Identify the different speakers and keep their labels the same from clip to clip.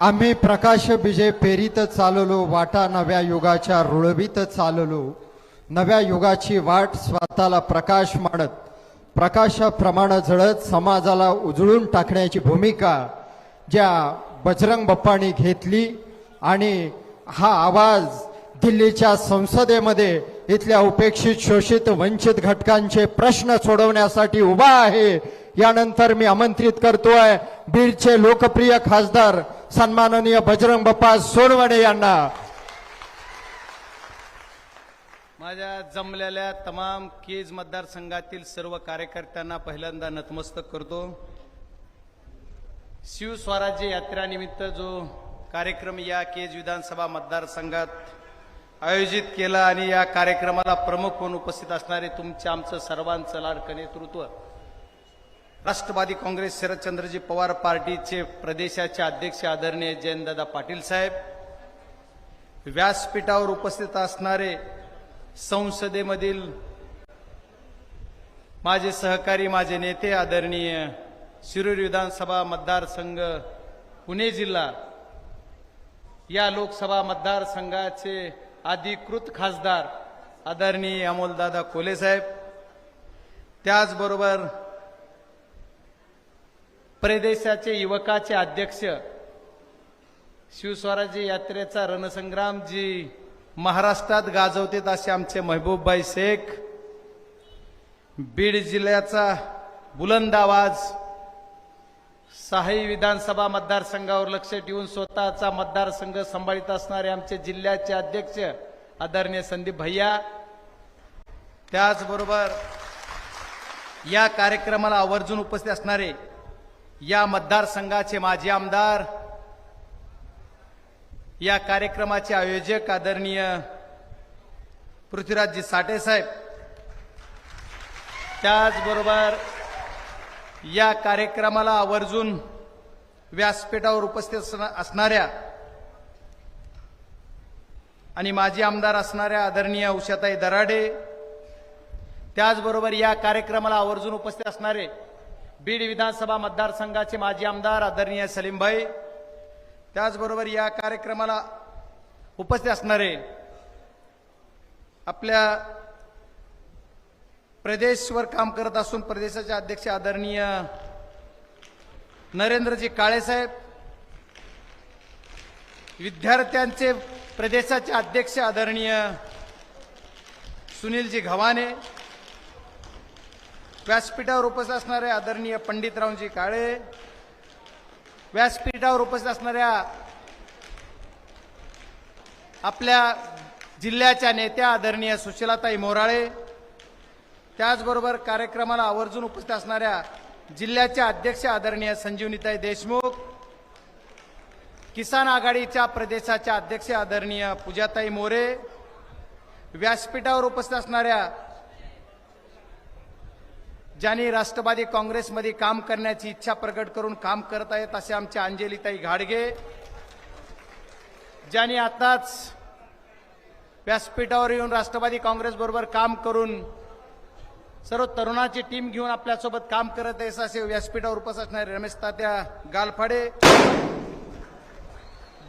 Speaker 1: आम्ही प्रकाश विजय पेरीत चाललो वाटा नव्या युगाच्या रुळवीत चाललो. नव्या युगाची वाट स्वतःला प्रकाश मानत प्रकाशाप्रमाणे जळत समाजाला उजळून टाकण्याची भूमिका ज्या बजरंग बप्पानी घेतली आणि हा आवाज दिल्लीच्या संसदेमध्ये इथल्या उपेक्षित शोषित वंचित घटकांचे प्रश्न सोडवण्यासाठी उभा आहे. यानंतर मी आमंत्रित करतोय बीडचे लोकप्रिय खासदार सन्माननीय बजरंग बाप्पा सोनवणे यांना.
Speaker 2: माझ्या जमलेल्या तमाम केज मतदारसंघातील सर्व कार्यकर्त्यांना पहिल्यांदा नतमस्तक करतो. शिवस्वराज्य यात्रेनिमित्त जो कार्यक्रम या केज विधानसभा मतदारसंघात आयोजित केला आणि या कार्यक्रमाला प्रमुख म्हणून उपस्थित असणारे तुमचे आमचं सर्वांचं लाडकं नेतृत्व. राष्ट्रवादी काँग्रेस शरदचंद्रजी पवार पार्टीचे प्रदेशाचे अध्यक्ष आदरणीय जयंतदादा पाटील साहेब व्यासपीठावर उपस्थित असणारे संसदेमधील माझे सहकारी माझे नेते आदरणीय शिरूर विधानसभा मतदारसंघ पुणे जिल्हा या लोकसभा मतदारसंघाचे अधिकृत खासदार आदरणीय अमोलदादा कोले साहेब त्याचबरोबर प्रदेशाचे युवकाचे अध्यक्ष शिवस्वराज्य यात्रेचा रणसंग्राम जी महाराष्ट्रात गाजवतेत असे आमचे महबूबभाई शेख. बीड जिल्ह्याचा बुलंद आवाज. सहाही विधानसभा मतदारसंघावर लक्ष ठेवून स्वतःचा मतदारसंघ सांभाळीत असणारे आमचे जिल्ह्याचे अध्यक्ष आदरणीय संदीप भैया. त्याचबरोबर या कार्यक्रमाला आवर्जून उपस्थित असणारे या मतदारसंघाचे माजी आमदार या कार्यक्रमाचे आयोजक आदरणीय पृथ्वीराजजी साठेसाहेब त्याचबरोबर या कार्यक्रमाला आवर्जून व्यासपीठावर उपस्थित असणाऱ्या आणि माजी आमदार असणाऱ्या आदरणीय उषाताई दराडे त्याचबरोबर या कार्यक्रमाला आवर्जून उपस्थित असणारे बीड विधानसभा मतदारसंघाचे माजी आमदार आदरणीय सलीमभाई. त्याचबरोबर या कार्यक्रमाला उपस्थित असणारे आपल्या प्रदेशवर काम करत असून प्रदेशाचे अध्यक्ष आदरणीय नरेंद्रजी काळेसाहेब विद्यार्थ्यांचे प्रदेशाचे अध्यक्ष आदरणीय सुनीलजी घवाने व्यासपीठावर उपस्थित असणारे आदरणीय पंडितरावजी काळे व्यासपीठावर उपस्थित असणाऱ्या आपल्या जिल्ह्याच्या नेत्या आदरणीय सुशीलाताई मोराळे त्याचबरोबर कार्यक्रमाला आवर्जून उपस्थित असणाऱ्या जिल्ह्याच्या अध्यक्ष आदरणीय संजीवनीताई देशमुख किसान आघाडीच्या प्रदेशाच्या अध्यक्ष आदरणीय पूजाताई मोरे व्यासपीठावर उपस्थित असणाऱ्या ज्यांनी राष्ट्रवादी काँग्रेसमध्ये काम करण्याची इच्छा प्रकट करून काम करत आहेत असे आमचे अंजलीताई घाडगे. ज्यांनी आताच व्यासपीठावर येऊन राष्ट्रवादी काँग्रेस बरोबर काम करून सर्व तरुणाची टीम घेऊन आपल्यासोबत काम करत आहे असे व्यासपीठावर उपस्थित असणारे रमेश तात्या गालफाडे.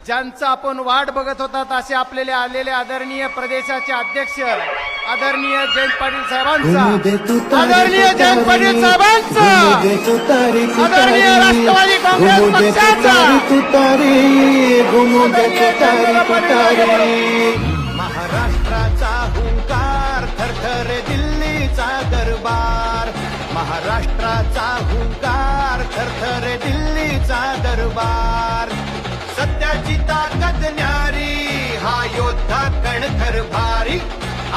Speaker 2: ज्यांचं आपण वाट बघत होतात असे आपल्याला आलेले आदरणीय प्रदेशाचे अध्यक्ष आदरणीय जयंत पाटील साहेबांचा आदरणीय जयंत पाटील साहेबांचा आदरणीय राष्ट्रवादी काँग्रेस पक्षाचा
Speaker 3: महाराष्ट्राचा हुंकार थरथर दिल्लीचा दरबार. महाराष्ट्राचा हुंकार थरथर दिल्लीचा दरबार. त्याची ताकद न्यारी हा योद्धा कणखर भारी.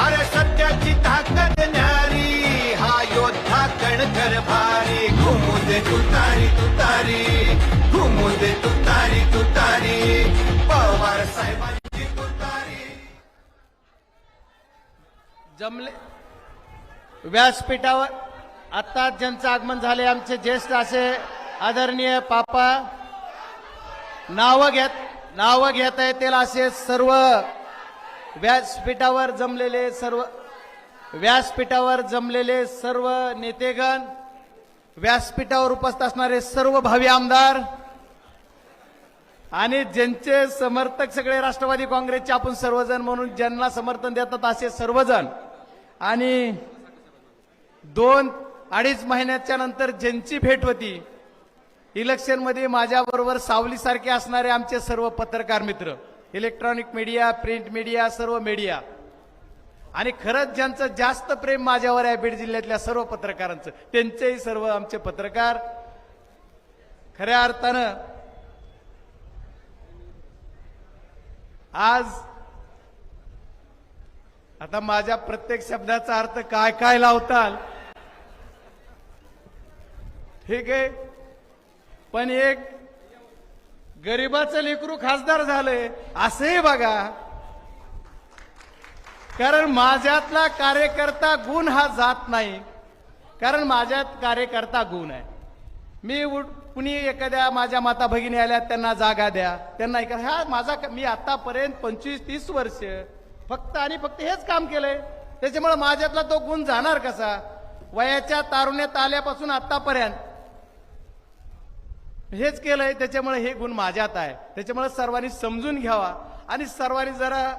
Speaker 3: अरे सत्याची ताकद न्यारी हा योद्धा कणखर भारी. घुमू दे तुतारी तुतारी घुमू दे तुतारी तुतारी. पवार साहेबांची तुतारी.
Speaker 2: जमले. व्यासपीठावर आता ज्यांचं आगमन झाले आमचे ज्येष्ठ असे आदरणीय पापा नावं घेत नावं घेता येतील असे सर्व व्यासपीठावर जमलेले सर्व व्यासपीठावर जमलेले सर्व नेतेगण व्यासपीठावर उपस्थित असणारे सर्व भावी आमदार आणि ज्यांचे समर्थक सगळे राष्ट्रवादी काँग्रेसचे आपण सर्वजण म्हणून ज्यांना समर्थन देतात असे सर्वजण आणि दोन अडीच महिन्याच्या नंतर ज्यांची भेट होती इलेक्शनमध्ये माझ्याबरोबर सावलीसारखे असणारे आमचे सर्व पत्रकार मित्र इलेक्ट्रॉनिक मीडिया प्रिंट मीडिया सर्व मीडिया. आणि खरंच ज्यांचं जास्त प्रेम माझ्यावर आहे बीड जिल्ह्यातल्या सर्व पत्रकारांचं त्यांचेही सर्व आमचे पत्रकार. खऱ्या अर्थानं आज आता माझ्या प्रत्येक शब्दाचा अर्थ काय काय लावताल? ठीक आहे? पण एक गरिबाचं लेकरू खासदार झालंय असंही बघा. कारण माझ्यातला कार्यकर्ता गुण हा जात नाही. कारण माझ्यात कार्यकर्ता गुण आहे. मी उठ- कुणी एखाद्या माझ्या माता भगिनी आल्या त्यांना जागा द्या. त्यांना हे हा माझा मी आतापर्यंत पंचवीस तीस वर्ष फक्त आणि फक्त हेच काम केलंय. त्याच्यामुळे माझ्यातला तो गुण जाणार कसा? वयाच्या तारुण्यात आल्यापासून आतापर्यंत. हेच केलंय त्याच्यामुळे हे गुण माझ्यात आहे. त्याच्यामुळे सर्वांनी समजून घ्यावा. आणि सर्वांनी जरा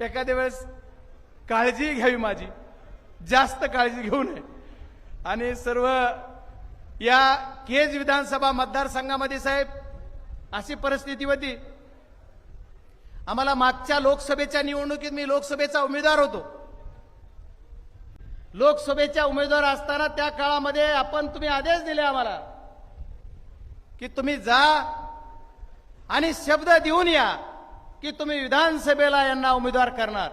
Speaker 2: एखाद्या वेळेस काळजी घ्यावी माझी. जास्त काळजी घेऊ नये. आणि सर्व या केज विधानसभा मतदारसंघामध्ये साहेब अशी परिस्थिती होती. आम्हाला मागच्या लोकसभेच्या निवडणुकीत मी लोकसभेचा उमेदवार होतो. लोकसभेच्या उमेदवार असताना त्या काळामध्ये आपण तुम्ही आदेश दिले आम्हाला. की तुम्ही जा आणि शब्द देऊन या की तुम्ही विधानसभेला यांना उमेदवार करणार.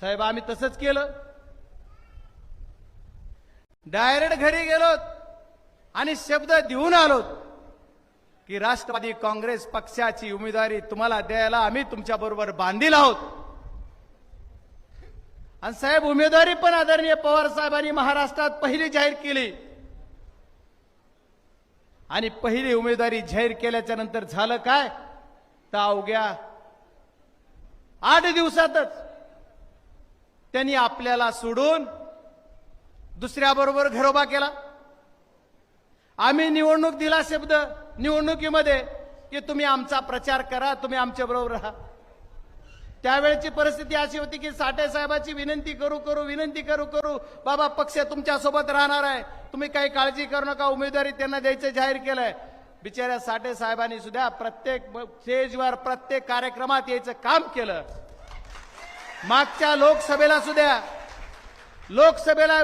Speaker 2: साहेब आम्ही तसंच केलं. डायरेक्ट घरी गेलो आणि शब्द देऊन आलो की राष्ट्रवादी काँग्रेस पक्षाची उमेदवारी तुम्हाला द्यायला आम्ही तुमच्या बरोबर बांधील आहोत. आणि साहेब उमेदवारी पण आदरणीय पवार साहेबांनी महाराष्ट्रात पहिली जाहीर केली. आणि पहिली उमेदवारी जाहीर केल्याच्यानंतर झालं काय? तर अवघ्या आठ दिवसातच त्यांनी आपल्याला सोडून दुसऱ्याबरोबर घरोबा केला. आम्ही निवडणूक दिला शब्द निवडणुकीमध्ये की तुम्ही आमचा प्रचार करा तुम्ही आमच्या बरोबर राहा. त्यावेळेची परिस्थिती अशी होती की साठे साहेबाची विनंती करू करू विनंती करू करू बाबा पक्ष तुमच्यासोबत राहणार आहे. तुम्ही काही काळजी करू नका उमेदवारी त्यांना द्यायचं जाहीर केलंय. बिचाऱ्या साठे साहेबांनी सुद्धा प्रत्येक स्टेजवर प्रत्येक कार्यक्रमात यायचं काम केलं. मागच्या लोकसभेला सुद्धा लोकसभेला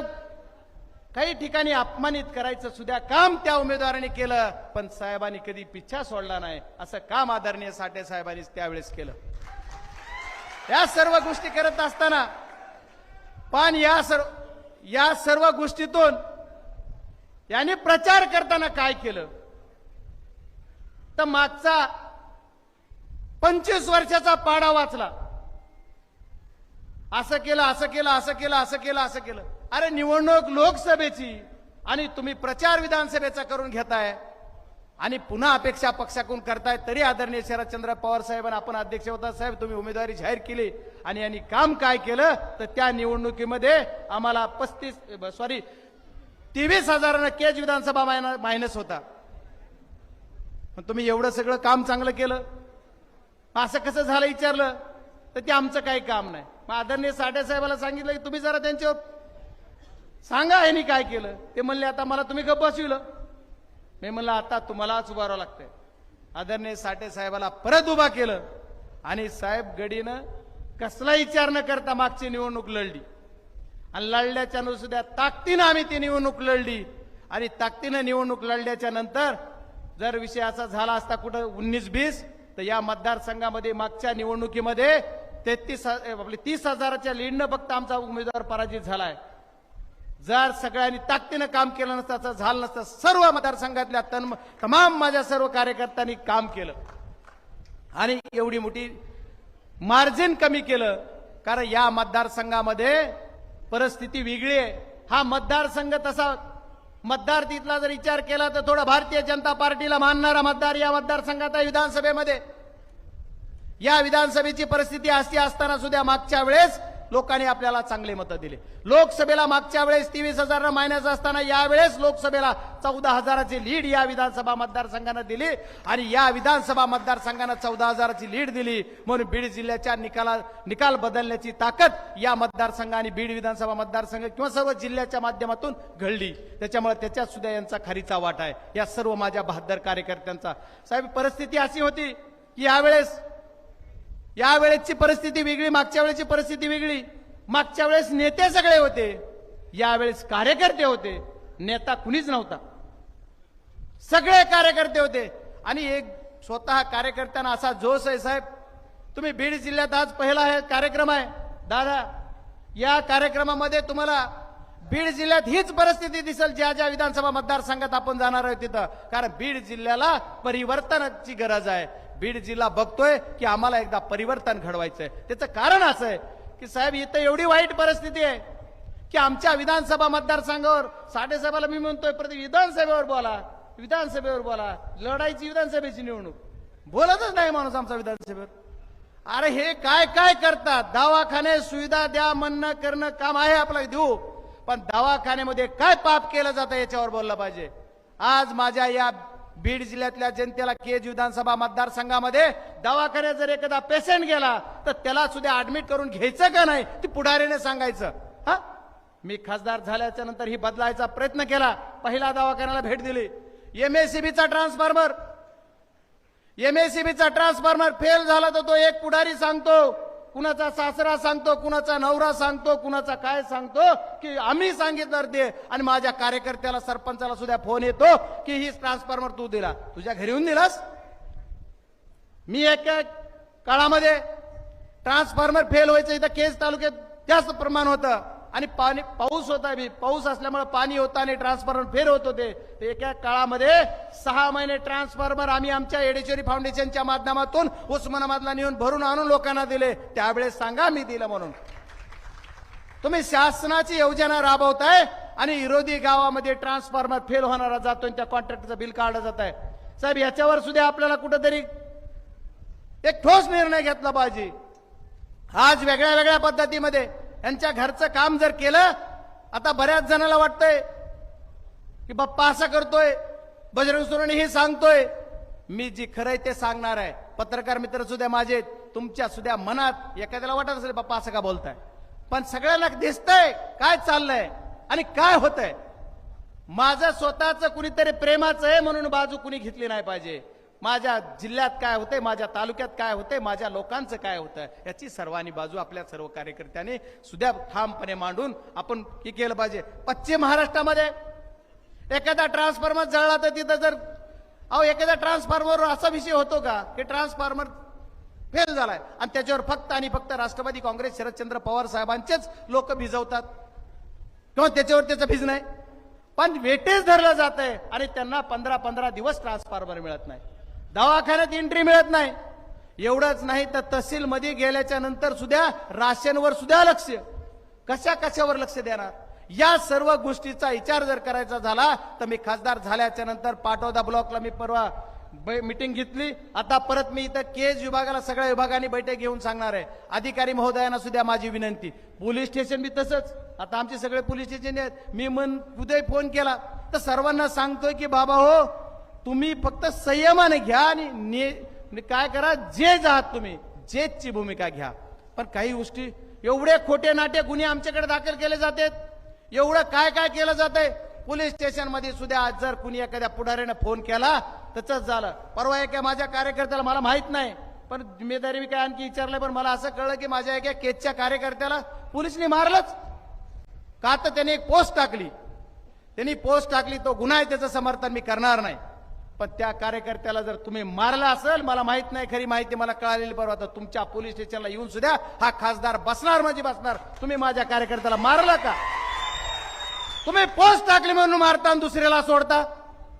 Speaker 2: काही ठिकाणी अपमानित करायचं सुद्धा काम त्या उमेदवाराने केलं पण साहेबांनी कधी पिच्छा सोडला नाही. असं काम आदरणीय साठे साहेबांनी त्यावेळेस केलं. या सर्व गोष्टी करत असताना पण या सर्व या सर्व गोष्टीतून याने प्रचार करताना काय केलं? तर मागचा पंचवीस वर्षाचा पाडा वाचला. असं केलं असं केलं असं केलं असं केलं असं केलं. अरे निवडणूक लोकसभेची आणि तुम्ही प्रचार विधानसभेचा करून घेताय. आणि पुन्हा अपेक्षा पक्षाकडून करताय तरी आदरणीय शरदचंद्र पवार साहेबांना आपण अध्यक्ष होता. साहेब तुम्ही उमेदवारी जाहीर केली आणि यांनी काम काय केलं तर त्या निवडणुकीमध्ये आम्हाला पस्तीस सॉरी तेवीस हजारानं केज विधानसभा मायन- मायनस होता. पण तुम्ही एवढं सगळं काम चांगलं केलं. असं कसं झालं विचारलं? तर ते आमचं काही काम नाही. मग आदरणीय साठे साहेबाला सांगितलं की तुम्ही जरा त्यांच्यावर सांगा यांनी काय केलं. ते म्हणले आता मला तुम्ही गप्प बसविलं. मी म्हणलं आता तुम्हालाच उभारावं लागतंय. आदरणीय साठे साहेबाला परत उभा केलं आणि साहेब गडीनं कसला विचार न करता मागची निवडणूक लढली. आणि लढल्याच्या नंतर सुद्धा ताकदीनं आम्ही ती निवडणूक लढली. आणि ताकदीनं निवडणूक लढल्याच्या नंतर जर विषय असा झाला असता कुठं उन्नीस बीस तर या मतदारसंघामध्ये मागच्या निवडणुकीमध्ये तेहतीस आपली तीस हजाराच्या लीडनं फक्त आमचा उमेदवार पराजित झालाय. जर सगळ्यांनी ताकदीनं काम केलं नसतं झालं नसतं. सर्व मतदारसंघातल्या तन तमाम माझ्या सर्व कार्यकर्त्यांनी काम केलं. आणि एवढी मोठी मार्जिन कमी केलं कारण या मतदारसंघामध्ये परिस्थिती वेगळी आहे. हा मतदारसंघ तसा मतदार तिथला जर विचार केला तर थोडा भारतीय जनता पार्टीला मानणारा मतदार या मतदारसंघात आहे विधानसभेमध्ये. या विधानसभेची परिस्थिती अशी असताना सुद्धा मागच्या वेळेस लोकांनी आपल्याला चांगले मतं दिले. लोकसभेला मागच्या वेळेस तेवीस हजार मायनस असताना यावेळेस लोकसभेला चौदा हजाराची लीड या विधानसभा मतदारसंघानं दिली आणि या विधानसभा मतदारसंघानं चौदा हजाराची लीड दिली. म्हणून बीड जिल्ह्याच्या निकाला निकाल बदलण्याची ताकद या मतदारसंघ आणि बीड विधानसभा मतदारसंघ किंवा सर्व जिल्ह्याच्या माध्यमातून घडली. त्याच्यामुळे त्याच्यात सुद्धा यांचा खरीचा वाटा आहे. या सर्व माझ्या बहादर कार्यकर्त्यांचा. साहेब परिस्थिती अशी होती की यावेळेस यावेळेसची परिस्थिती वेगळी मागच्या वेळेची परिस्थिती वेगळी. मागच्या वेळेस नेते सगळे होते यावेळेस कार्यकर्ते होते. नेता कुणीच नव्हता. सगळे कार्यकर्ते होते. आणि एक स्वतः कार्यकर्त्यांना असा जोश आहे साहेब तुम्ही बीड जिल्ह्यात आज पहिला हे कार्यक्रम आहे. दादा या कार्यक्रमामध्ये तुम्हाला बीड जिल्ह्यात हीच परिस्थिती दिसेल ज्या ज्या विधानसभा मतदारसंघात आपण जाणार आहोत तिथं. कारण बीड जिल्ह्याला परिवर्तनाची गरज आहे. बीड जिल्हा बघतोय की आम्हाला एकदा परिवर्तन घडवायचंय. त्याचं कारण असं आहे की साहेब इथं एवढी वाईट परिस्थिती आहे की आमच्या विधानसभा मतदारसंघावर साठेसाहेबाला मी म्हणतोय प्रति विधानसभेवर बोला विधानसभेवर बोला. लढायची विधानसभेची निवडणूक. बोलतच नाही माणूस आमचा विधानसभेवर. अरे हे काय काय करतात? दवाखाने सुविधा द्या म्हणणं करणं काम आहे आपलं देऊ. पण दवाखान्यामध्ये काय पाप केलं जातं याच्यावर बोललं पाहिजे. आज माझ्या या बीड जिल्ह्यातल्या जनतेला केज विधानसभा मतदारसंघामध्ये दवाखान्यात जर एखादा पेशंट गेला तर त्याला सुद्धा ऍडमिट करून घ्यायचं का नाही ती पुढारीने सांगायचं. हा? मी खासदार झाल्याच्यानंतर ही बदलायचा प्रयत्न केला. पहिला दवाखान्याला भेट दिली. एमएसीबीचा ट्रान्सफॉर्मर एमएसीबीचा ट्रान्सफॉर्मर फेल झाला तर तो एक पुढारी सांगतो कुणाचा सासरा सांगतो कुणाचा नवरा सांगतो कुणाचा काय सांगतो की आम्ही सांगितलं ते. आणि माझ्या कार्यकर्त्याला सरपंचाला सुद्धा फोन येतो की ही ट्रान्सफॉर्मर तू दिला. तुझ्या घरी येऊन दिलास? मी एका काळामध्ये ट्रान्सफॉर्मर फेल व्हायचं इथं केस तालुक्यात जास्त प्रमाण होतं. आणि पाणी पाऊस होता बी पाऊस असल्यामुळे पाणी होता आणि ट्रान्सफॉर्मर फेल होत होते. ते एका काळामध्ये सहा महिने ट्रान्सफॉर्मर आम्ही आमच्या येडेश्वरी फाउंडेशनच्या माध्यमातून उस्मानाबादला नेऊन भरून आणून लोकांना दिले. त्यावेळेस सांगा मी दिलं म्हणून. तुम्ही शासनाची योजना राबवताय आणि विरोधी गावामध्ये ट्रान्सफॉर्मर फेल होणारा जातो त्या कॉन्ट्रॅक्टचं बिल काढलं जात आहे. साहेब याच्यावर सुद्धा आपल्याला कुठंतरी एक ठोस निर्णय घेतला पाहिजे. आज वेगळ्या वेगळ्या पद्धतीमध्ये यांच्या घरचं काम जर केलं आता बऱ्याच जणाला वाटतंय की बाप्पा असं करतोय बजरंग सोनवणे हे सांगतोय. मी जी खरंय ते सांगणार आहे. पत्रकार मित्र सुद्धा माझे तुमच्या सुद्धा मनात एखाद्याला वाटत असेल बाप्पा असं का बोलताय? पण सगळ्यांना दिसतंय काय चाललंय आणि काय होतंय. माझं स्वतःच कुणीतरी प्रेमाचं आहे म्हणून बाजू कुणी घेतली नाही पाहिजे. माझ्या जिल्ह्यात काय होतंय माझ्या तालुक्यात काय होतंय माझ्या लोकांचं काय होतं याची सर्वांनी बाजू आपल्या सर्व कार्यकर्त्यांनी सुद्धा ठामपणे मांडून आपण हे केलं पाहिजे. पश्चिम महाराष्ट्रामध्ये एखादा ट्रान्सफॉर्मर जळला तर तिथं जर अहो एखाद्या ट्रान्सफॉर्मरवर असा विषय होतो का की ट्रान्सफॉर्मर फेल झालाय आणि त्याच्यावर फक्त आणि फक्त राष्ट्रवादी काँग्रेस शरदचंद्र पवार साहेबांचेच लोक भिजवतात. किंवा त्याच्यावर त्याचं भिज नाही. पण वेटेज धरलं जात आहे आणि त्यांना पंधरा पंधरा दिवस ट्रान्सफॉर्मर मिळत नाही. दवाखान्यात एंट्री मिळत नाही. एवढंच नाही तर तहसील मध्ये गेल्याच्यानंतर सुद्धा राशनवर सुद्धा लक्ष. कशा कशावर लक्ष देणार? या सर्व गोष्टीचा विचार जर करायचा झाला तर मी खासदार झाल्याच्यानंतर पाटोदा ब्लॉकला मी परवा मिटिंग घेतली. आता परत मी इथं केज विभागाला सगळ्या विभागांनी बैठक घेऊन सांगणार आहे. अधिकारी महोदयांना सुद्धा माझी विनंती. पोलीस स्टेशन बी तसंच. आता आमचे सगळे पोलीस स्टेशन आहेत. मी मन उदय फोन केला. तर सर्वांना सांगतोय की बाबा हो तुम्ही फक्त संयमाने घ्या आणि म्हणजे काय करा जे आहात तुम्ही जेची भूमिका घ्या. पण काही गोष्टी एवढे खोटे नाटे गुन्हे आमच्याकडे दाखल केले जातात एवढं काय काय केलं जात आहे पोलीस स्टेशनमध्ये सुद्धा आज जर कुणी एखाद्या पुढाऱ्यानं फोन केला तसंच झालं. परवा एका माझ्या कार्यकर्त्याला मला माहीत नाही पण जिम्मेदारी मी काय आणखी विचारलंय पण मला असं कळलं की माझ्या एका केसच्या कार्यकर्त्याला पोलिसने मारलंच. का तर त्याने एक पोस्ट टाकली. त्यांनी पोस्ट टाकली तो गुन्हा आहे त्याचं समर्थन मी करणार नाही. पण त्या कार्यकर्त्याला जर तुम्ही मारला असेल मला माहीत नाही खरी माहिती मला कळालेली बरोबर आता तुमच्या पोलीस स्टेशनला येऊन सुद्धा हा खासदार बसणार म्हणजे बसणार. तुम्ही माझ्या कार्यकर्त्याला मारला का? तुम्ही पोस्ट टाकली म्हणून मारता आणि दुसऱ्याला सोडता?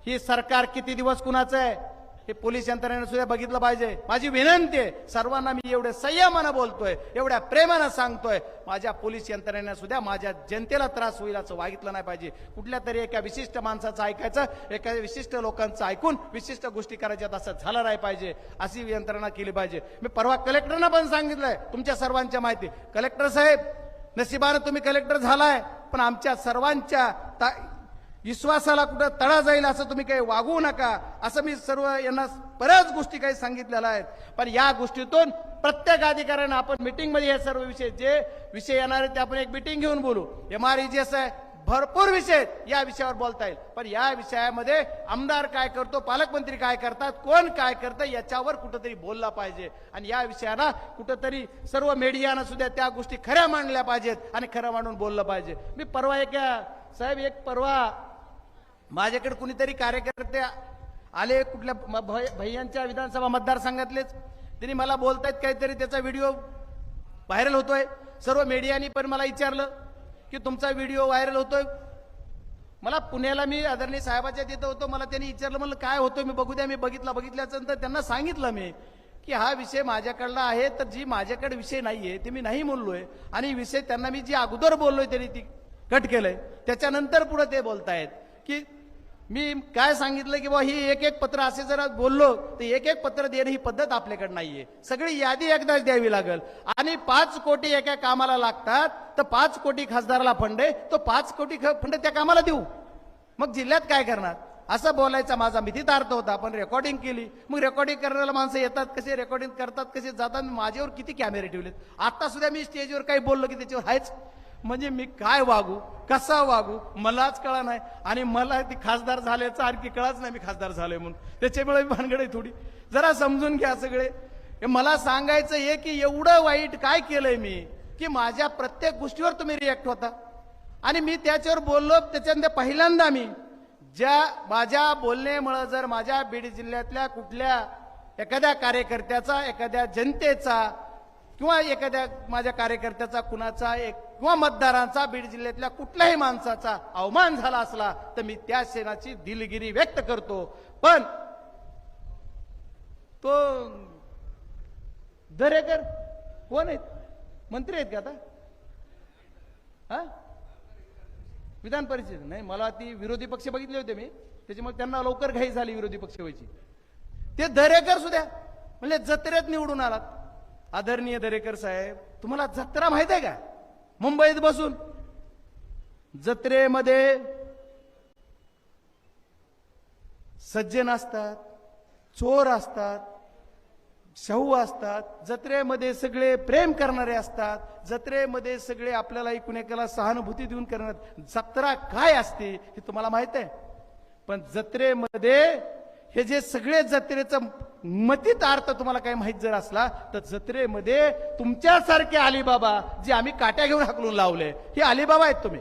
Speaker 2: ही सरकार किती दिवस कुणाचं आहे? हे पोलीस यंत्रणेने सुद्धा बघितलं पाहिजे. माझी विनंती आहे सर्वांना मी एवढे संयमानं बोलतोय एवढ्या प्रेमानं सांगतोय माझ्या पोलीस यंत्रणेने सुद्धा माझ्या जनतेला त्रास होईल असं वागितलं नाही पाहिजे. कुठल्या तरी एका विशिष्ट माणसाचं ऐकायचं एका विशिष्ट लोकांचं ऐकून विशिष्ट गोष्टी करायच्यात असं झालं नाही पाहिजे अशी यंत्रणा केली पाहिजे. मी परवा कलेक्टरना पण सांगितलंय तुमच्या सर्वांच्या माहिती. कलेक्टर साहेब नशिबानं तुम्ही कलेक्टर झालाय पण आमच्या सर्वांच्या ता- विश्वासाला कुठं तडा जाईल असं तुम्ही काही वागवू नका असं मी सर्व यांना बऱ्याच गोष्टी काही सांगितलेल्या आहेत. पण या गोष्टीतून प्रत्येक अधिकाऱ्यानं आपण मिटिंगमध्ये हे सर्व विषय जे विषय येणार आहेत ते आपण एक मिटिंग घेऊन बोलू. एम आर आहे भरपूर विषय आहेत. या विषयावर बोलता येईल. पण या विषयामध्ये आमदार काय करतो पालकमंत्री काय करतात कोण काय करतं याच्यावर कुठंतरी बोलला पाहिजे. आणि या विषयाला कुठंतरी सर्व मीडियानं सुद्धा त्या गोष्टी खऱ्या मांडल्या पाहिजेत आणि खरं मांडून बोललं पाहिजे. मी परवा एक साहेब एक परवा माझ्याकडे कुणीतरी कार्यकर्ते आले कुठल्या भैयांच्या विधानसभा मतदारसंघातलेच. त्यांनी मला बोलतायत काहीतरी त्याचा व्हिडिओ व्हायरल होतोय. सर्व मीडियानी पण मला विचारलं की तुमचा व्हिडिओ व्हायरल होतोय. मला पुण्याला मी आदरणीय साहेबाच्या तिथं होतो मला त्यांनी विचारलं म्हणलं काय होतं मी बघू द्या मी बघितला बघितल्याचं. नंतर त्यांना सांगितलं मी की हा विषय माझ्याकडला आहे तर जी माझ्याकडे विषय नाहीये ते मी नाही बोललोय आणि विषय त्यांना मी जी अगोदर बोललोय त्यांनी ती कट केलंय. त्याच्यानंतर पुढे ते बोलतायत की मी काय सांगितलं की बा ही एक एक पत्र असे जर बोललो तर एक एक पत्र देणं ही पद्धत आपल्याकडे नाहीये. सगळी यादी एकदाच द्यावी लागेल. आणि पाच कोटी एका कामाला लागतात तर पाच कोटी खासदाराला फंड आहे तो पाच कोटी ख- फंड त्या कामाला देऊ. मग जिल्ह्यात काय करणार? असं बोलायचा माझा मिथित अर्थ होता आपण रेकॉर्डिंग केली. मग रेकॉर्डिंग करण्याला माणसं येतात कसे रेकॉर्डिंग करतात कसे जातात माझ्यावर किती कॅमेरे ठेवलेत? आता सुद्धा मी स्टेजवर काही बोललो की त्याच्यावर आहेच. म्हणजे मी काय वागू? कसा वागू? मलाच कळा नाही. आणि मला ती खासदार झाल्याचं आणखी कळाच नाही मी खासदार झालोय म्हणून. त्याच्यामुळे मी भानगड आहे थोडी. जरा समजून घ्या सगळे. मला सांगायचं हे की एवढं वाईट काय केलंय मी? की माझ्या प्रत्येक गोष्टीवर तुम्ही रिॲक्ट होता. आणि मी त्याच्यावर बोललो त्याच्यानंतर पहिल्यांदा मी ज्या माझ्या बोलण्यामुळं जर माझ्या बीड जिल्ह्यातल्या कुठल्या एखाद्या कार्यकर्त्याचा एखाद्या जनतेचा किंवा एखाद्या माझ्या कार्यकर्त्याचा कुणाचा एक किंवा मतदारांचा बीड जिल्ह्यातल्या कुठल्याही माणसाचा अवमान झाला असला तर मी त्या सेनाची दिलगिरी व्यक्त करतो. पण तो दरेकर कोण आहेत? मंत्री आहेत का आता? हा? विधान परिषद? नाही मला ती विरोधी पक्ष बघितले होते मी. त्याच्यामुळे त्यांना लवकर घाई झाली विरोधी पक्ष व्हायची. ते दरेकर सुद्धा म्हणजे जत्रेत निवडून आलात. आदरणीय दरेकर साहेब तुम्हाला जत्रा माहीत आहे का? मुंबईत बसून. जत्रेमध्ये सज्जन असतात चोर असतात शाहू असतात. जत्रेमध्ये सगळे प्रेम करणारे असतात. जत्रेमध्ये सगळे आपल्याला एकूण एकाला सहानुभूती देऊन करणार जत्रा काय असते हे तुम्हाला माहीत आहे? पण जत्रेमध्ये हे जे सगळे जत्रेचं मतीत अर्थ तुम्हाला काही माहीत जर असला तर जत्रेमध्ये तुमच्यासारखे अलिबाबा जे आम्ही काट्या घेऊन हाकलून लावले हे अलिबाबा आहेत तुम्ही.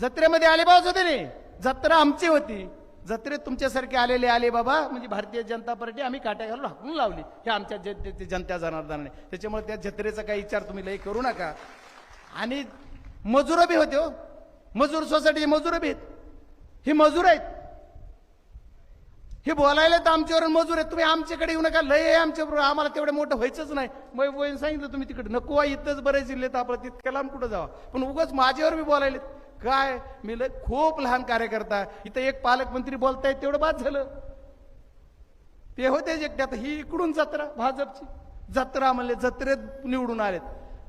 Speaker 2: जत्रेमध्ये अलिबाबाच होते नाही जत्रा आमची होती. जत्रेत तुमच्यासारखे आलेले आले बाबा म्हणजे भारतीय जनता पार्टी आम्ही काट्या घालून हाकून लावली. हे आमच्या जनते जनता जनार्दनाने. त्याच्यामुळे त्या जत्रेचा काही विचार तुम्ही लई करू नका. आणि मजूर बी होते हो. मजूर सोसायटीचे मजूर बी आहेत. ही मजूर आहेत. हे बोलायला तर आमच्यावर मजूर आहेत. तुम्ही आमच्याकडे येऊ नका. लय आहे आमच्याबरोबर आम्हाला तेवढं मोठं व्हायचंच नाही. मग वहीन सांगितलं तुम्ही तिकडे नको आहे, इथंच बरेच जिल्ह्यात आपलं तितक्या लांब कुठं जावा? पण उगाच माझ्यावर बी बोलायले काय? मी लय खूप लहान कार्यकर्ता इथं एक पालकमंत्री बोलतायत तेवढं बाद झालं. ते होते एकटे आता ही इकडून जत्रा भाजपची. जत्रा म्हणले जत्रेत निवडून आलेत.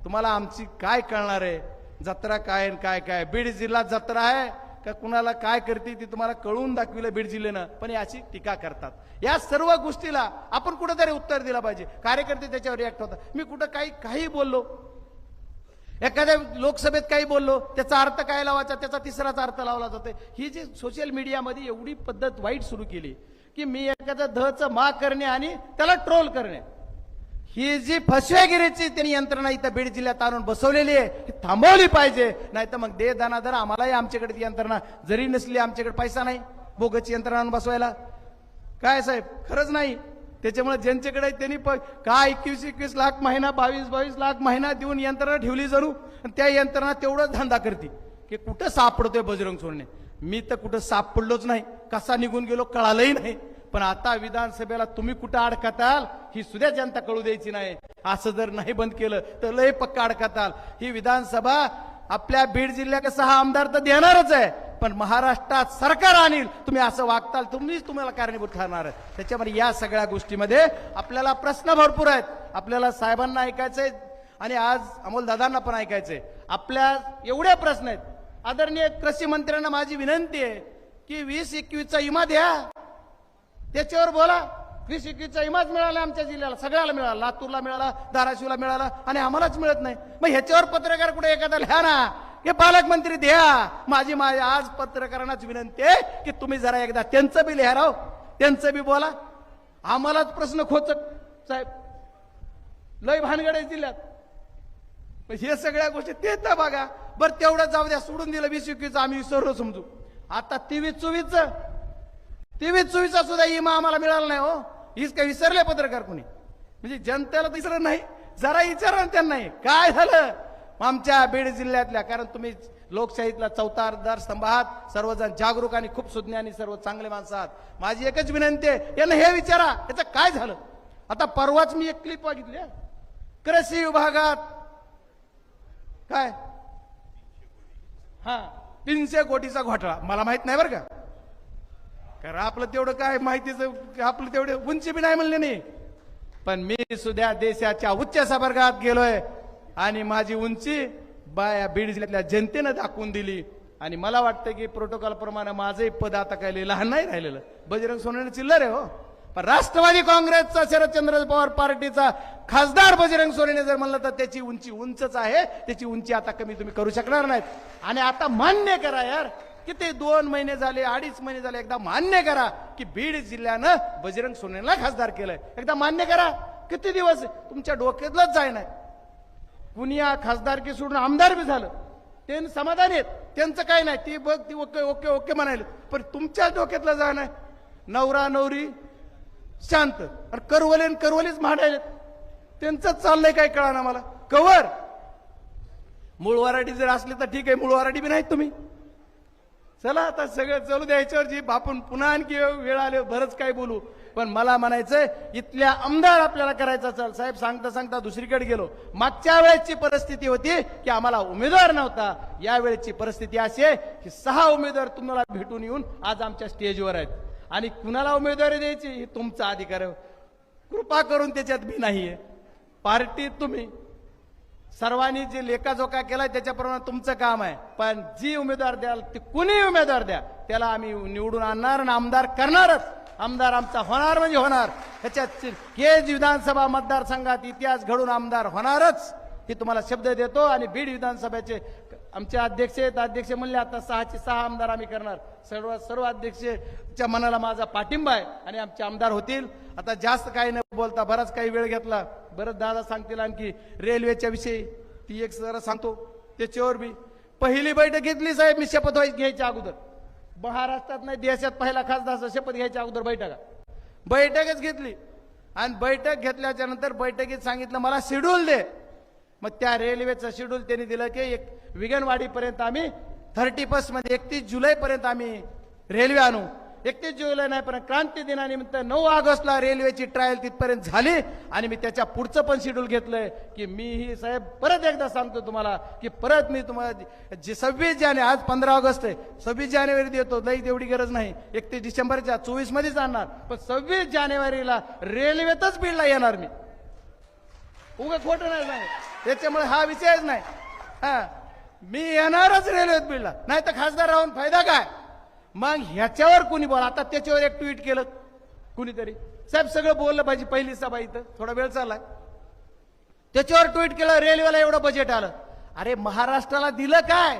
Speaker 2: तुम्हाला आमची काय कळणार आहे? जत्रा काय काय काय? बीड जिल्हा जत्रा आहे. का कुणाला काय करते ती तुम्हाला कळून दाखविलं बीड जिल्ह्यानं पण याची टीका करतात. या सर्व गोष्टीला आपण कुठेतरी उत्तर दिलं पाहिजे. कार्यकर्ते त्याच्यावर रिॲक्ट होतात. मी कुठं काही काही बोललो. एखाद्या लोकसभेत काही बोललो त्याचा अर्थ काय लावायचा त्याचा तिसराच अर्थ लावला जातो ही जी सोशल मीडियामध्ये एवढी पद्धत वाईट सुरू केली की मी एखाद्या धचं मा करणे आणि त्याला ट्रोल करणे. ही जी फसवेगिरीची त्यांनी यंत्रणा इथं बीड जिल्ह्यात आणून बसवलेली आहे ही थांबवली पाहिजे. नाही तर मग दे दानादर आम्हालाही आमच्याकडे ती यंत्रणा जरी नसली आमच्याकडे पैसा नाही बोगची यंत्रणा आणून बसवायला. काय साहेब? खरंच नाही. त्याच्यामुळे ज्यांच्याकडे त्यांनी प- काय एकवीस एकवीस लाख महिना बावीस बावीस लाख महिना देऊन यंत्रणा ठेवली जणू आणि त्या यंत्रणा तेवढंच धंदा करते की कुठं सापडतोय बजरंग सोडणे. मी तर कुठं सापडलोच नाही. कसा निघून गेलो कळालंही नाही. पण आता विधानसभेला तुम्ही कुठं अडकताल ही सुद्धा जनता कळू द्यायची नाही. असं जर नाही बंद केलं तर लय पक्का अडकताल. ही विधानसभा आपल्या बीड जिल्ह्यात सहा आमदार तर देणारच आहे. पण महाराष्ट्रात सरकार आणील तुम्ही असं वागताल तुम्हीच तुम्हाला कारणीभूत ठरणार आहे. त्याच्यामध्ये या सगळ्या गोष्टीमध्ये आपल्याला प्रश्न भरपूर आहेत. आपल्याला साहेबांना ऐकायचंय आणि आज अमोल दादांना पण ऐकायचंय आपल्या एवढे प्रश्न आहेत. आदरणीय कृषी मंत्र्यांना माझी विनंती आहे की वीस एकवीसचा इमा द्या. त्याच्यावर बोला. वीस इमाज मिळाला आमच्या जिल्ह्याला सगळ्याला मिळाला. लातूरला मिळाला धाराशिवला मिळाला आणि आम्हालाच मिळत नाही. मग ह्याच्यावर पत्रकार कुठे एखादा लिहा ना. हे पालकमंत्री द्या. माझी माझी आज पत्रकारांनाच विनंती आहे की तुम्ही जरा एकदा त्यांचं बी लिहा राव. त्यांचं बी बोला. आम्हालाच प्रश्न खोचत साहेब लय भानगड आहे जिल्ह्यात. पण हे सगळ्या गोष्टी तेच ना बघा. बरं तेवढं जाऊ द्या. सोडून दिलं वीस एकवीसचं आम्ही सर्व समजू. आता तेवीस चोवीसचं. तेवीस चोवीसचा सुद्धा इमा आम्हाला मिळाला नाही हो. हीच काय विसरले पत्रकार कोणी? म्हणजे जनतेला विसरत नाही जरा विचारा ना त्यांना काय झालं? आमच्या बीड जिल्ह्यातल्या कारण तुम्ही लोकशाहीतला चौथा आधार स्तंभ आहात सर्वजण जागरूक आणि खूप सुज्ञानी सर्व चांगले माणसं आहात. माझी एकच विनंती आहे यांना हे विचारा याचं काय झालं? आता परवाच मी एक क्लिप बघितली कृषी विभागात काय? हा तीनशे कोटीचा घोटाळा. मला माहीत नाही बरं का. कारण आपलं तेवढं काय माहितीचं आपलं तेवढे उंची बी नाही म्हणले नाही पण मी सुद्धा देशाच्या उच्च सभागात गेलोय आणि माझी उंची बाया बीड जिल्ह्यातल्या जनतेनं दाखवून दिली. आणि मला वाटतं की प्रोटोकॉल प्रमाणे माझंही पद आता काही लहान नाही राहिलेलं. बजरंग सोनवणे चिल्लर आहे हो. पण राष्ट्रवादी काँग्रेसचा शरदचंद्र पवार पार्टीचा खासदार बजरंग सोनेने जर म्हणलं तर त्याची उंची उंचच आहे. त्याची उंची आता कमी तुम्ही करू शकणार नाहीत. आणि आता मान्य करा यार किती दोन महिने झाले अडीच महिने झाले एकदा मान्य करा की बीड जिल्ह्यानं बजरंग सोनेला खासदार केलंय. एकदा मान्य करा. किती दिवस तुमच्या डोक्यातलंच जाय नाही कुणी खासदारकी सोडून आमदार बी झालं. ते समाधानी आहेत. त्यांचं काय नाही. ती बघ ती ओके ओके ओके म्हणाले पण तुमच्या डोक्यातलं जा नाही नवरा नवरी शांत. आणि करवले आणि करवलेच म्हणायलेत. त्यांचं चाललंय काय कळा मला? कवर. मूळ वराठी जर असली तर ठीक आहे. मूळ वराडी बी नाहीत तुम्ही. चला आता सगळं चलू द्या याच्यावर जी आपण पुन्हा आणखी वेळ आले बरंच काय बोलू. पण मला म्हणायचंय इथल्या आमदार आपल्याला करायचा चल साहेब सांगता सांगता दुसरीकडे गेलो. मागच्या वेळेची परिस्थिती होती की आम्हाला उमेदवार नव्हता. यावेळेची परिस्थिती अशी आहे की सहा उमेदवार तुम्हाला भेटून येऊन आज आमच्या स्टेजवर आहेत. आणि कुणाला उमेदवारी द्यायची? ही तुमचा अधिकार आहे. कृपा करून त्याच्यात मी नाहीये. पार्टी तुम्ही. सर्वांनी जे लेखाजोखा केला त्याच्याप्रमाणे तुमचं काम आहे. पण जी उमेदवार द्याल ती कुणी उमेदवार द्या त्याला आम्ही निवडून आणणार आणि आमदार करणारच. आमदार आमचा होणार म्हणजे होणार. ह्याच्यात केज विधानसभा मतदारसंघात इतिहास घडून आमदार होणारच हे तुम्हाला शब्द देतो आणि बीड विधानसभेचे आमचे अध्यक्ष आहेत. अध्यक्ष म्हणले आता सहाचे सहा आमदार आम्ही करणार. सर्व सर्व अध्यक्षच्या मनाला माझा पाठिंबा आहे आणि आमचे आमदार होतील. आता जास्त काही न बोलता बराच काही वेळ घेतला. बरंच दादा सांगतील आणखी रेल्वेच्या विषयी. ती एक जरा सांगतो. त्याच्यावर बी. पहिली बैठक घेतली साहेब मी शपथ घ्यायच्या अगोदर. महाराष्ट्रात नाही देशात पहिला खासदार शपथ घ्यायच्या अगोदर बैठका. बैठकच घेतली. आणि बैठक घेतल्याच्या नंतर बैठकीत सांगितलं मला शेड्यूल दे. मग त्या रेल्वेचं शेड्यूल त्यांनी दिलं की एक विगनवाडीपर्यंत आम्ही थर्टी फर्स्टमध्ये एकतीस जुलैपर्यंत आम्ही रेल्वे आणू. एकतीस जुलै नाही पण क्रांती दिनानिमित्त नऊ ऑगस्टला रेल्वेची ट्रायल तिथपर्यंत झाली. आणि मी त्याच्या पुढचं पण शेड्यूल घेतलंय की मी ही साहेब परत एकदा सांगतो तुम्हाला की परत मी तुम्हाला जे सव्वीस जानेवारी आज पंधरा ऑगस्ट आहे. सव्वीस जानेवारी देतो लई तेवढी गरज नाही. एकतीस डिसेंबरच्या चोवीस मध्येच आणणार. पण सव्वीस जानेवारीला रेल्वेतच बीडला येणार मी. उगा खोटं नाही सांग त्याच्यामुळे हा विषयच नाही. हा. मी येणारच रेल्वेत बीडला नाही तर खासदार राहून फायदा काय? मग ह्याच्यावर कुणी बोला? आता त्याच्यावर एक ट्विट केलं कुणीतरी. साहेब सगळं बोललं पाहिजे पहिली सभा इथं. थोडा वेळ चाललाय. त्याच्यावर ट्विट केलं रेल्वेला एवढं बजेट आलं. अरे महाराष्ट्राला दिलं काय?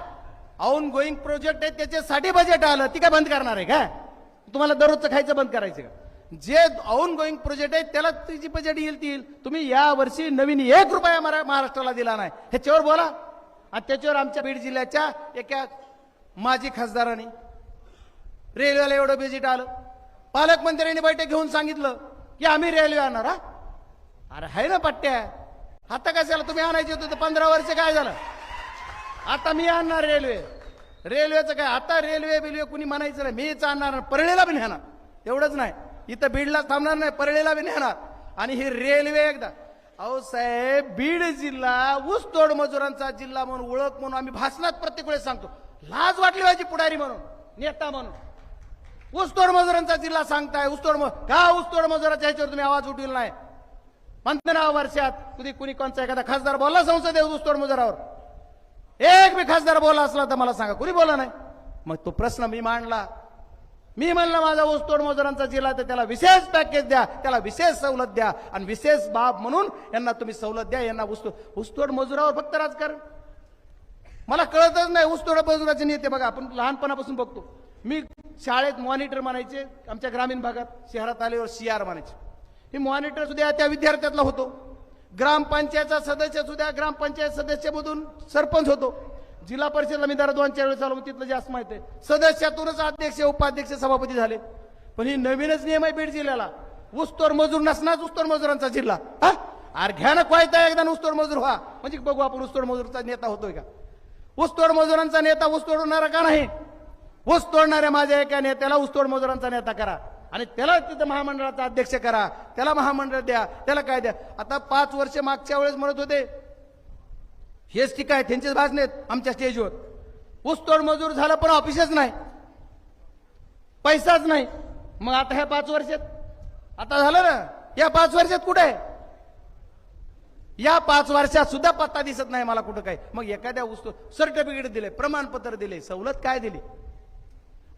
Speaker 2: औन गोईंग प्रोजेक्ट आहे त्याच्यासाठी बजेट आलं. ती काय बंद करणार आहे का? तुम्हाला दररोजचं खायचं बंद करायचं का? जे औन गोईंग प्रोजेक्ट आहे त्याला तिची बजेट येईल ती येईल. तुम्ही या वर्षी नवीन एक रुपया महाराष्ट्राला दिला नाही. ह्याच्यावर बोला. आणि त्याच्यावर आमच्या बीड जिल्ह्याच्या एका माजी खासदारांनी रेल्वेला एवढं बजेट आलं. पालकमंत्र्यांनी बैठक घेऊन सांगितलं की आम्ही रेल्वे आणणार हा? अरे आहे ना पट्ट्या. आता झालं तुम्ही आणायचे होते तर पंधरा वर्ष काय झालं? आता मी आणणार रेल्वे. रेल्वेचं काय? आता रेल्वे बिल्वे कुणी म्हणायचं नाही. मीच आणणार परळीला बी नेणार. एवढंच नाही. इथं बीडला थांबणार नाही परळेला बी नेणार. आणि ही रेल्वे एकदा. अहो साहेब बीड जिल्हा ऊसतोड मजुरांचा जिल्हा म्हणून ओळख म्हणून आम्ही भाषणात प्रत्येक वेळेस सांगतो. लाज वाटली पाहिजे पुढारी म्हणून नेता म्हणून. ऊसतोड मजुरांचा जिल्हा सांगताय. ऊसतोड का ऊसतोड मजुराच्या ह्याच्यावर तुम्ही आवाज उठविला नाही? पंधरा ना वर्षात कधी कुणी कोणचा एखादा खासदार बोलला संसदेत ऊसतोड मजुरावर? एक बी खासदार बोलला असला तर मला सांगा कुणी बोला नाही? मग तो प्रश्न मी मांडला. मी म्हणलं माझा ऊसतोड मजुरांचा जिल्हा तर त्याला विशेष पॅकेज द्या त्याला विशेष सवलत द्या आणि विशेष बाब म्हणून यांना तुम्ही सवलत द्या यांना ऊसतो ऊसतोड मजुरावर फक्त राजकारण. मला कळतच नाही ऊसतोड मजुराचे नेते बघा आपण लहानपणापासून बघतो. मी शाळेत मॉनिटर म्हणायचे आमच्या ग्रामीण भागात शहरात आल्यावर सी आर म्हणायचे. हे मॉनिटर सुद्धा त्या विद्यार्थ्यातला होतो. ग्रामपंचायतचा सदस्य सुद्धा ग्रामपंचायत सदस्यमधून सरपंच होतो. जिल्हा परिषदला मी दर दोन चार वेळेस आलो तिथलं जास्त माहिती आहे. सदस्यातूनच अध्यक्ष उपाध्यक्ष सभापती झाले. पण ही नवीनच नियम आहे बीड जिल्ह्याला. ऊसतोड मजूर नसणार ऊसतोड मजुरांचा जिल्हा. हा? अरे घ्या ना कोयता एकदा ऊसतोड मजूर व्हा. म्हणजे बघू आपण ऊसतोड मजूरचा नेता होतोय का? ऊसतोड मजुरांचा नेता ऊस होणारा का नाही? ऊस तोडणाऱ्या माझ्या एका नेत्याला ऊसतोड मजुरांचा नेता करा. आणि त्याला तिथं महामंडळाचा अध्यक्ष करा. त्याला महामंडळ द्या त्याला काय द्या. आता पाच वर्ष मागच्या वेळेस म्हणत होते हेच ठीक आहे त्यांचेच भाषण आहेत आमच्या स्टेजवर ऊसतोड मजूर झालं पण ऑफिसच नाही. पैसाच नाही. मग आता ह्या पाच वर्षात आता झालं ना या पाच वर्षात कुठे आहे? या पाच वर्षात सुद्धा पत्ता दिसत नाही मला कुठं काय. मग एखाद्या वस्तू सर्टिफिकेट दिले प्रमाणपत्र दिले सवलत काय दिली?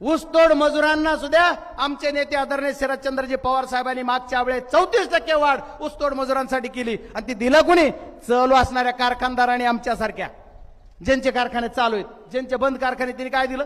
Speaker 2: ऊसतोड मजुरांना सुद्धा आमचे नेते आदरणीय शरदचंद्रजी पवार साहेबांनी मागच्या वेळेस चौतीस टक्के वाढ ऊसतोड मजुरांसाठी केली. आणि ती दिलं कुणी? चालू असणाऱ्या कारखानदारांनी आमच्यासारख्या. ज्यांचे कारखाने चालू आहेत ज्यांचे बंद कारखाने त्यांनी काय दिलं?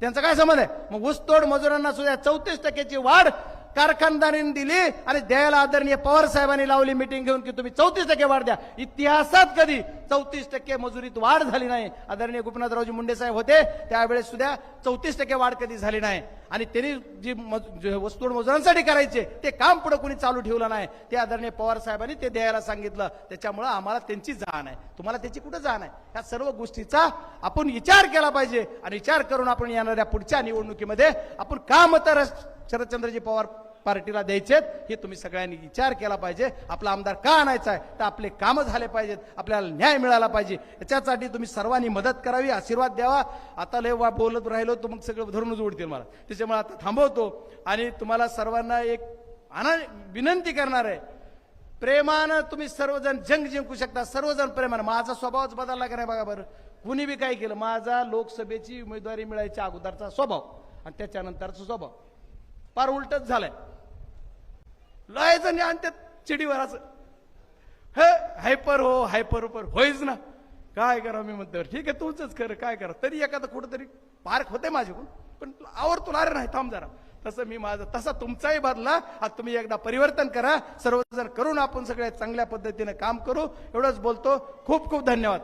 Speaker 2: त्यांचा काय संबंध आहे? मग ऊसतोड मजुरांना सुद्धा चौतीस टक्क्याची वाढ कारखानदारांनी दिली आणि द्यायला आदरणीय पवार साहेबांनी लावली मीटिंग घेऊन की तुम्ही चौतीस टक्के वाढ द्या. इतिहासात कधी चौतीस टक्के मजुरीत वाढ झाली नाही. आदरणीय गोपीनाथरावजी मुंडे साहेब होते त्यावेळेस सुद्धा चौतीस टक्के वाढ कधी झाली नाही. आणि त्यांनी जी मज- वस्तूड मजुरांसाठी करायचे ते काम पुढे कोणी चालू ठेवलं नाही. ते आदरणीय पवार साहेबांनी ते द्यायला सांगितलं. त्याच्यामुळं आम्हाला त्यांची जाण आहे. तुम्हाला त्याची कुठं जाण आहे? ह्या सर्व गोष्टीचा आपण विचार केला पाहिजे. आणि विचार करून आपण येणाऱ्या पुढच्या निवडणुकीमध्ये आपण का मतं शरदचंद्रजी पवार पार्टीला द्यायचेत. हे तुम्ही सगळ्यांनी विचार केला पाहिजे. आपला आमदार का आणायचा आहे? तर आपले कामं झाले पाहिजेत. आपल्याला न्याय मिळाला पाहिजे. याच्यासाठी तुम्ही सर्वांनी मदत करावी आशीर्वाद द्यावा. आता लय वा बोलत राहिलो तर मग सगळं धरूनच उडतील मला. त्याच्यामुळे आता थांबवतो. आणि तुम्हाला सर्वांना एक आना विनंती करणार आहे. प्रेमानं तुम्ही सर्वजण जंग जिंकू शकता. सर्वजण प्रेमानं. माझा स्वभावच बदलला का नाही बघा बरं? कुणी बी काय केलं माझा लोकसभेची उमेदवारी मिळायच्या अगोदरचा स्वभाव आणि त्याच्यानंतरचा स्वभाव. फार उलटच झालंय. लयचं ज्ञान आणतात चिडीवराचं. हे हायपर हो हायपर पर होईच ना. काय करा मी म्हणतो ठीक आहे तूच कर काय करा. तरी एखादं कुठंतरी पार्क होते माझ्याकडून पण आवर तुला अरे नाही थांब जरा. तसं मी माझं तसा तुमचाही बदला आता तुम्ही एकदा परिवर्तन करा. सर्वजण करून आपण सगळ्या चांगल्या पद्धतीने काम करू. एवढंच बोलतो. खूप खूप धन्यवाद.